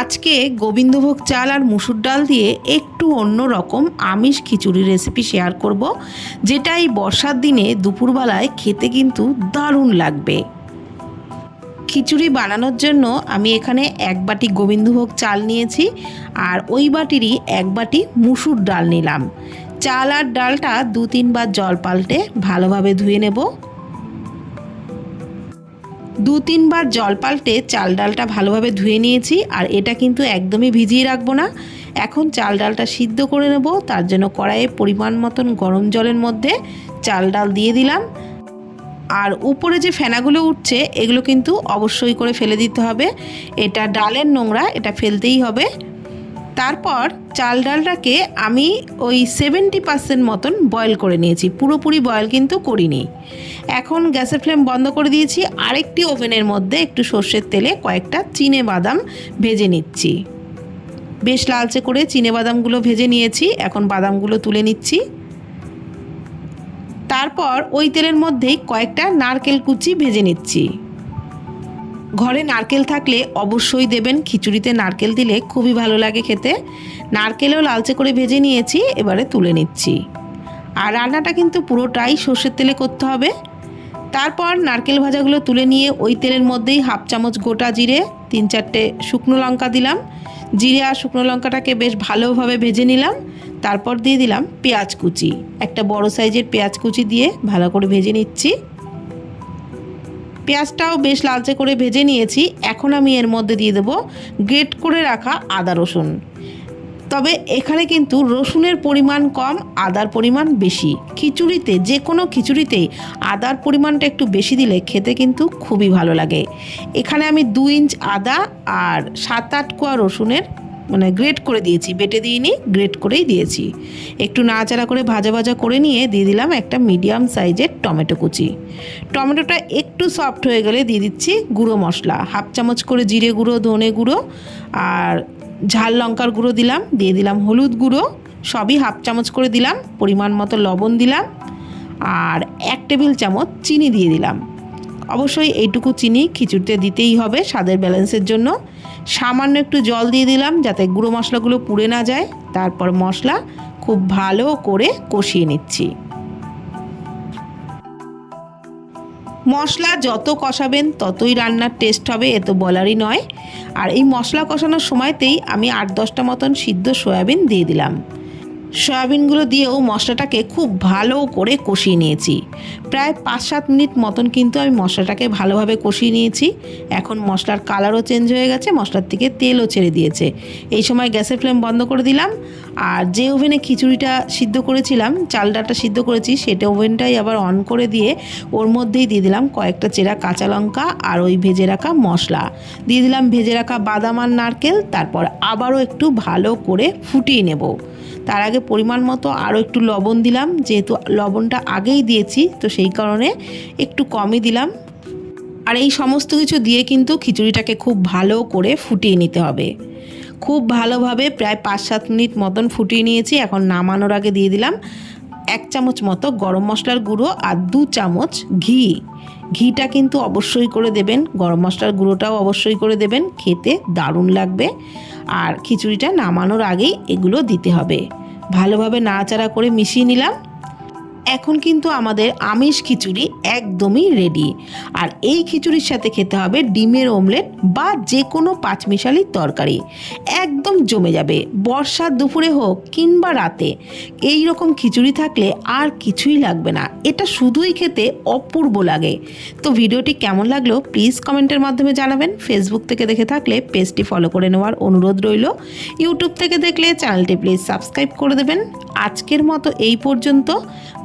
আজকে গোবিন্দভোগ চাল আর মুসুর ডাল দিয়ে একটু অন্য রকম আমিষ খিচুড়ি রেসিপি শেয়ার করব যেটা এই বর্ষার দিনে দুপুরবেলায় খেতে কিন্তু দারুণ লাগবে। খিচুড়ি বানানোর জন্য আমি এখানে এক বাটি গোবিন্দভোগ চাল নিয়েছি আর ওই বাটিরই এক বাটি মুসুর ডাল নিলাম। চাল আর ডালটা দু তিনবার জল পাল্টে ভালোভাবে ধুয়ে নেব। দু তিনবার জল পাল্টে চাল ডালটা ভালোভাবে ধুয়ে নিয়েছি, আর এটা কিন্তু একদমই ভিজিয়ে রাখব না। এখন চাল ডালটা সিদ্ধ করে নেব, তার জন্য কড়াইয়ে পরিমাণ মতন গরম জলের মধ্যে চাল ডাল দিয়ে দিলাম। আর উপরে যে ফেনাগুলো উঠছে, এগুলো কিন্তু অবশ্যই করে ফেলে দিতে হবে। এটা ডালের নোংরা, এটা ফেলতেই হবে। তারপর চাল ডালটাকে আমি ওই সেভেন্টি পার্সেন্ট মতন বয়েল করে নিয়েছি। পুরোপুরি বয়েল কিন্তু করিনি। এখন গ্যাসের ফ্লেম বন্ধ করে দিয়েছি। আরেকটি ওভেনের মধ্যে একটু সর্ষের তেলে কয়েকটা চিনে বাদাম ভেজে নিচ্ছি। বেশ লালচে করে চিনে বাদামগুলো ভেজে নিয়েছি। এখন বাদামগুলো তুলে নিচ্ছি। তারপর ওই তেলের মধ্যেই কয়েকটা নারকেল কুচি ভেজে নিচ্ছি। ঘরে নারকেল থাকলে অবশ্যই দেবেন। খিচুড়িতে নারকেল দিলে খুবই ভালো লাগে খেতে। নারকেলও লালচে করে ভেজে নিয়েছি, এবারে তুলে নিচ্ছি। আর রান্নাটা কিন্তু পুরোটাই সর্ষের তেলে করতে হবে। তারপর নারকেল ভাজাগুলো তুলে নিয়ে ওই তেলের মধ্যেই হাফ চামচ গোটা জিরে, তিন চারটে শুকনো লঙ্কা দিলাম। জিরে আর শুকনো লঙ্কাটাকে বেশ ভালোভাবে ভেজে নিলাম। তারপর দিয়ে দিলাম পেঁয়াজ কুচি। একটা বড় সাইজের পেঁয়াজ কুচি দিয়ে ভালো করে ভেজে নিচ্ছি। পেঁয়াজটাও বেশ লালচে করে ভেজে নিয়েছি। এখন আমি এর মধ্যে দিয়ে দেবো গ্রেট করে রাখা আদা রসুন। তবে এখানে কিন্তু রসুনের পরিমাণ কম, আদার পরিমাণ বেশি। খিচুড়িতে, যে কোনো খিচুড়িতেই আদার পরিমাণটা একটু বেশি দিলে খেতে কিন্তু খুবই ভালো লাগে। এখানে আমি দু ইঞ্চ আদা আর সাত আট কোয়া রসুনের মানে গ্রেট করে দিয়েছি, বেটে দিইনি, গ্রেট করেই দিয়েছি। একটু নাড়াচাড়া করে ভাজা ভাজা করে নিয়ে দিয়ে দিলাম একটা মিডিয়াম সাইজের টমেটো কুচি। টমেটোটা একটু সফট হয়ে গেলে দিয়ে দিচ্ছি গুঁড়ো মশলা। হাফ চামচ করে জিরে গুঁড়ো, ধনে গুঁড়ো আর ঝাল লঙ্কার গুঁড়ো দিলাম, দিয়ে দিলাম হলুদ গুঁড়ো। সবই হাফ চামচ করে দিলাম, পরিমাণ মতো লবণ দিলাম আর এক টেবিল চামচ চিনি দিয়ে দিলাম। অবশ্যই এইটুকু চিনি খিচুড়িতে দিতেই হবে স্বাদের ব্যালেন্সের জন্য। সামান্য একটু জল দিয়ে দিলাম যাতে গুঁড়ো মশলাগুলো পুড়ে না যায়। তারপর মশলা খুব ভালো করে কষিয়ে নিচ্ছি। মশলা যত কষাবেন, ততই রান্নার টেস্ট হবে, এ তো বলারই নয়। আর এই মশলা কষানোর সময়তেই আমি আট দশটা মতন সিদ্ধ সয়াবিন দিয়ে দিলাম। সয়াবিনগুলো দিয়েও মশলাটাকে খুব ভালো করে কষিয়ে নিয়েছি। প্রায় পাঁচ সাত মিনিট মতন কিন্তু আমি মশলাটাকে ভালোভাবে কষিয়ে নিয়েছি। এখন মশলার কালারও চেঞ্জ হয়ে গেছে, মশলার থেকে তেলও ছেড়ে দিয়েছে। এই সময় গ্যাসের ফ্লেম বন্ধ করে দিলাম। আর যে ওভেনে খিচুড়িটা সিদ্ধ করেছিলাম চাল ডালটা সিদ্ধ করেছি, সেটা ওভেনটাই আবার অন করে দিয়ে ওর মধ্যেই দিয়ে দিলাম কয়েকটা চেরা কাঁচা লঙ্কা আর ওই ভেজে রাখা মশলা। দিয়ে দিলাম ভেজে রাখা বাদাম আর নারকেল, তারপর আবারও একটু ভালো করে ফুটিয়ে নেব। তার আগে পরিমাণ মতো আরও একটু লবণ দিলাম, যেহেতু লবণটা আগেই দিয়েছি, তো সেই কারণে একটু কমই দিলাম। আর এই সমস্ত কিছু দিয়ে কিন্তু খিচুড়িটাকে খুব ভালো করে ফুটিয়ে নিতে হবে। খুব ভালোভাবে প্রায় পাঁচ সাত মিনিট মতন ফুটিয়ে নিয়েছি, এখন নামানোর আগে দিয়ে দিলাম। এক চামচ মতো গরম মশলার গুঁড়ো আর দু চামচ ঘি। ঘিটা কিন্তু অবশ্যই করে দেবেন। গরম মশলার গুঁড়োটাও অবশ্যই করে দেবেন। খেতে দারুণ লাগবে। আর খিচুড়িটা নামানোর আগেই এগুলো দিতে হবে। ভালোভাবে নাড়াচাড়া করে মিশিয়ে নিলাম। এখন কিন্তু আমাদের আমিষ খিচুড়ি একদমই রেডি আর এই খিচুড়ির সাথে খেতে হবে ডিমের অমলেট বা যে কোনো পাঁচমিশালির তরকারি। একদম জমে যাবে, বর্ষার দুপুরে হোক কিংবা রাতে। এই রকম খিচুড়ি থাকলে আর কিছুই লাগবে না, এটা শুধুই খেতে অপূর্ব লাগে। তো ভিডিওটি কেমন লাগল প্লিজ কমেন্টের মাধ্যমে জানাবেন। ফেসবুক থেকে দেখে থাকলে পেজটি ফলো করে নেওয়ার অনুরোধ রইল। ইউটিউব থেকে দেখলে চ্যানেলটি প্লিজ সাবস্ক্রাইব করে দেবেন। আজকের মতো এই পর্যন্ত